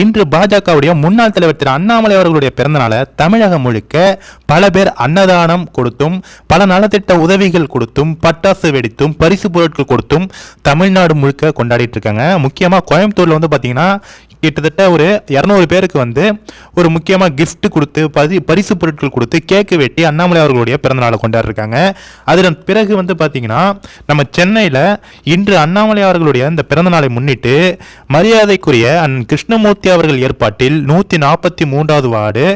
இன்று பாஜகவுடைய முன்னாள் தலைவர் திரு அண்ணாமலை அவர்களுடைய பிறந்தநாளை தமிழகம் முழுக்க பல பேர் அன்னதானம் கொடுத்தும் பல நலத்திட்ட உதவிகள் கொடுத்தும் பட்டாசு வெடித்தும் பரிசு பொருட்கள் கொடுத்தும் தமிழ்நாடு முழுக்க கொண்டாடிட்டு இருக்காங்க. முக்கியமாக கோயம்புத்தூர்ல வந்து பார்த்தீங்கன்னா கிட்டத்தட்ட ஒரு இரநூறு பேருக்கு வந்து ஒரு முக்கியமாக கிஃப்ட் கொடுத்து பரி பரிசு பொருட்கள் கொடுத்து கேக்கு வெட்டி அண்ணாமலை அவர்களுடைய பிறந்தநாளை கொண்டாடிருக்காங்க. அதன் பிறகு வந்து பார்த்தீங்கன்னா நம்ம சென்னையில் இன்று அண்ணாமலை அவர்களுடைய இந்த பிறந்தநாளை முன்னிட்டு மரியாதைக்குரிய அண்ணன் கிருஷ்ணமூர்த்தி அவர்கள் ஏற்பாட்டில் நூற்றி நாற்பத்தி மூன்றாவது வார்டு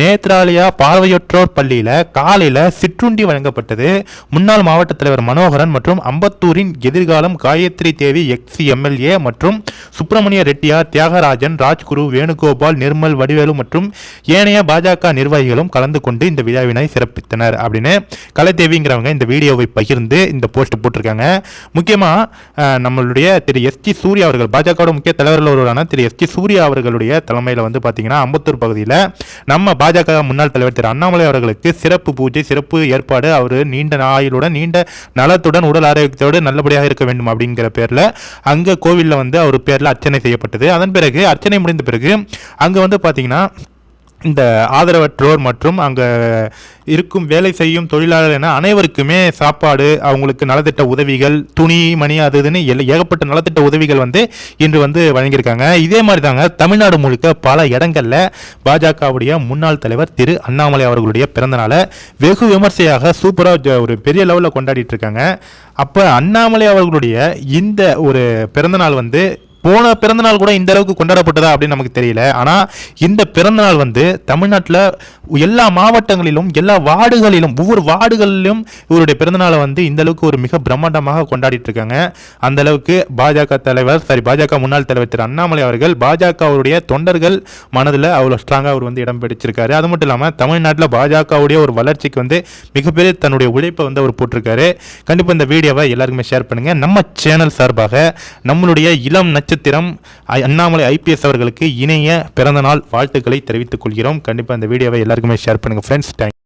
நேத்ராலயா பார்வையற்றோர் பள்ளியில் காலையில் சிற்றுண்டி வழங்கப்பட்டது. முன்னாள் மாவட்ட தலைவர் மனோகரன் மற்றும் அம்பத்தூரின் எதிர்காலம் காயத்ரி தேவி எக்ஸி எம்எல்ஏ மற்றும் சுப்பிரமணிய ரெட்டியார் நடராஜன் ராஜ்குரு வேணுகோபால் நிர்மல் வடிவேலு மற்றும் ஏனைய பாஜக நிர்வாகிகளும் கலந்து கொண்டு இந்த விழாவினை சிறப்பித்தனர் அப்படின்னு கலைதேவிங்கிறவங்க இந்த வீடியோவை பகிர்ந்து இந்த போஸ்ட் போட்டிருக்காங்க. முக்கியமாக நம்மளுடைய திரு எஸ் டி சூர்யா அவர்கள் பாஜகவோட முக்கிய தலைவர்கள் ஒருவரான திரு எஸ் டி சூர்யா அவர்களுடைய தலைமையில் வந்து பார்த்தீங்கன்னா அம்பத்தூர் பகுதியில் நம்ம பாஜக முன்னாள் தலைவர் திரு அண்ணாமலை அவர்களுக்கு சிறப்பு பூஜை சிறப்பு ஏற்பாடு அவர் நீண்ட ஆயுளுடன் நீண்ட நலத்துடன் உடல் ஆரோக்கியத்தோடு நல்லபடியாக இருக்க வேண்டும் அப்படிங்கிற பேரில் அங்கே கோவிலில் வந்து அவர் பேரில் அர்ச்சனை செய்யப்பட்டது. அதன் பிறகு அர்ச்சனை முடிந்த பிறகு அங்கே வந்து பார்த்தீங்கன்னா இந்த ஆதரவற்றோர் மற்றும் அங்கே இருக்கும் வேலை செய்யும் தொழிலாளர் என அனைவருக்குமே சாப்பாடு அவங்களுக்கு நலத்திட்ட உதவிகள் துணி மணி அது இதுன்னு ஏகப்பட்ட நலத்திட்ட உதவிகள் வந்து இன்று வந்து வழங்கியிருக்காங்க. இதே மாதிரி தாங்க தமிழ்நாடு முழுக்க பல இடங்களில் பாஜகவுடைய முன்னாள் தலைவர் திரு அண்ணாமலை அவர்களுடைய பிறந்தநாளை வெகு விமர்சையாக சூப்பராக ஒரு பெரிய லெவலில் கொண்டாடிட்டு இருக்காங்க. அப்போ அண்ணாமலை அவர்களுடைய இந்த ஒரு பிறந்தநாள் வந்து போன பிறந்தநாள் கூட இந்த அளவுக்கு கொண்டாடப்பட்டதா அப்படின்னு நமக்கு தெரியல. ஆனால் இந்த பிறந்தநாள் வந்து தமிழ்நாட்டில் எல்லா மாவட்டங்களிலும் எல்லா வார்டுகளிலும் ஒவ்வொரு வார்டுகளிலும் இவருடைய பிறந்தநாளை வந்து இந்த அளவுக்கு ஒரு மிக பிரம்மாண்டமாக கொண்டாடிட்டு இருக்காங்க அந்த அளவுக்கு பாஜக தலைவர் சாரி பாஜக முன்னாள் தலைவர் திரு அண்ணாமலை அவர்கள் பாஜகவுடைய தொண்டர்கள் மனதில் அவ்வளோ ஸ்ட்ராங்காக அவர் வந்து இடம் பிடிச்சிருக்காரு. அது மட்டும் இல்லாமல் தமிழ்நாட்டில் பாஜகவுடைய ஒரு வளர்ச்சிக்கு வந்து மிகப்பெரிய தன்னுடைய உழைப்பை வந்து அவர் போட்டிருக்காரு. கண்டிப்பாக இந்த வீடியோவை எல்லாருக்குமே ஷேர் பண்ணுங்கள் நம்ம சேனல் சார்பாக நம்மளுடைய இளம் நட்சத்திரம் ஐ- அண்ணாமலை ஐபிஎஸ் அவர்களுக்கு இணைய பிறந்தநாள் வாழ்த்துக்களை தெரிவித்துக் கொள்கிறோம். கண்டிப்பாக இந்த வீடியோவை எல்லாருக்குமே ஷேர் பண்ணுங்க. Friends thank